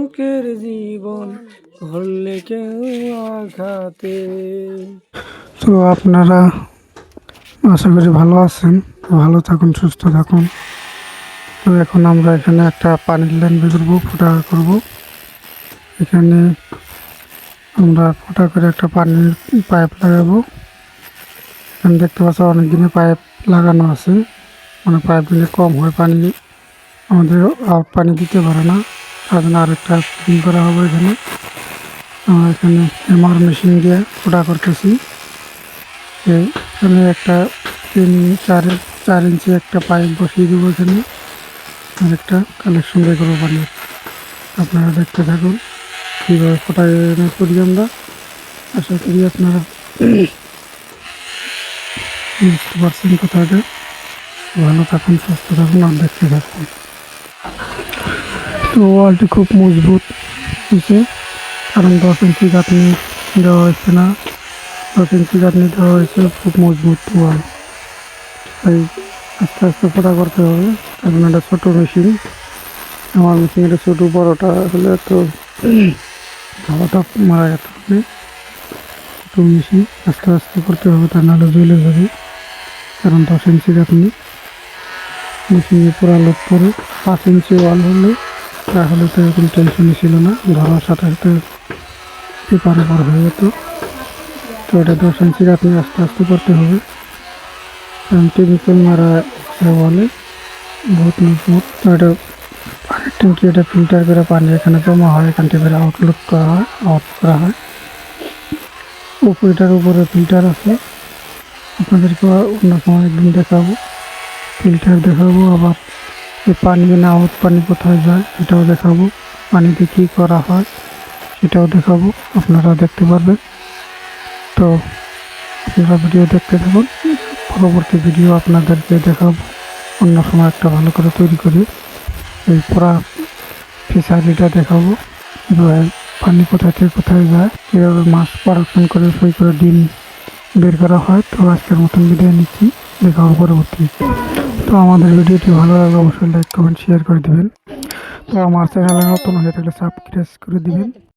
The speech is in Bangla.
বুকের জীবন ভরলে কেউ আঘাতে। তো আপনারা আশা করি ভালো আছেন, ভালো থাকুন, সুস্থ থাকুন। তো এখন আমরা এখানে একটা পানির লাইন বের করব ফুটা করব। এখানে আমরা ফুটা করে একটা পানির পাইপ লাগাবো। এখানে দেখতে পাচ্ছ অনেক দিনে পাইপ লাগানো আছে। মানে পাইপ দিলে কম হয় পানি। আমাদের পানি দিতে পারে না। তার আরেকটা ফিটিং করা হবে এখানে। আমরা এখানে এমআর মেশিন দিয়ে ফুটা করতেছি। এখানে একটা তিন, চার চার ইঞ্চি একটা পাইপ বসিয়ে দেবো এখানে। আর একটা কালেকশন বের করব পানির আপনারা দেখতে থাকুন। কীভাবে ফোটাই করি আমরা। আশা করি আপনারা বুঝতে পারছেন কথাটা। ভালো থাকুন, সুস্থ থাকুন আর দেখতে থাকুন। তো ওয়ালটি খুব মজবুত হয়েছে কারণ দশ ইঞ্চি গাঁথনি দেওয়া হয়েছে না। দশ ইঞ্চি গাঁথনি দেওয়া হয়েছে, খুব মজবুত ওয়াল। তাই আস্তে আস্তে ফোটা করতে হবে। তার জন্য একটা ছোটো মেশিন। আমার মেশিন এটা ছোটো বড়োটা হলে তো হাওয়াটা মারা যেতে হবে ছোটো মেশিন, আস্তে আস্তে করতে হবে, তা নাহলে জ্বলে যাবে। কারণ দশ ইঞ্চি গাঁথনি মেশিনে পুরা লোক করে পাঁচ ইঞ্চি ওয়াল হলে তাহলে তো এরকম টেনশনই ছিল না। ধরার সাথে সাথে পেপার পার হয়ে যেত। তো এটা দশ ইঞ্চি আপনি আস্তে আস্তে করতে হবে। কারণ কেমিক্যাল মারা বলে, বহুত মজবুত তো এটা পানির ট্যাঙ্কি এটা ফিল্টার করে পানি এখানে জমা হয়, এখান থেকে আউটলুক করা হয় আউট করা হয়। উপরেটার উপরে ফিল্টার আছে। আপনাদেরকে অন্য সময় একদিন দেখাবো। ফিল্টার দেখাবো, আবার এই পানি না আউট পানি কোথায় যায় সেটাও দেখাবো। পানিতে কী করা হয় সেটাও দেখাবো। আপনারা দেখতে পারবেন। তো আপনারা ভিডিও দেখতে থাকুন। পরবর্তী ভিডিও আপনাদেরকে দেখাবো। অন্য সময় একটা ভালো করে তৈরি করে এই পুরা ফিশারিটা দেখাবো। কীভাবে পানি কোথা থেকে কোথায় যায়, কীভাবে মাছ প্রোডাকশন করে, সই করে, ডিম বের করা হয়। তো আজকের মতন বিদায় নিচ্ছি। দেখা পরবর্তী তো আমাদের ভিডিওটি ভালো লাগলে অবশ্যই লাইক কমেন্ট শেয়ার করে দিবেন। তো আমার চ্যানেলে নতুন হয়ে থাকলে সাবস্ক্রাইব করে দিবেন।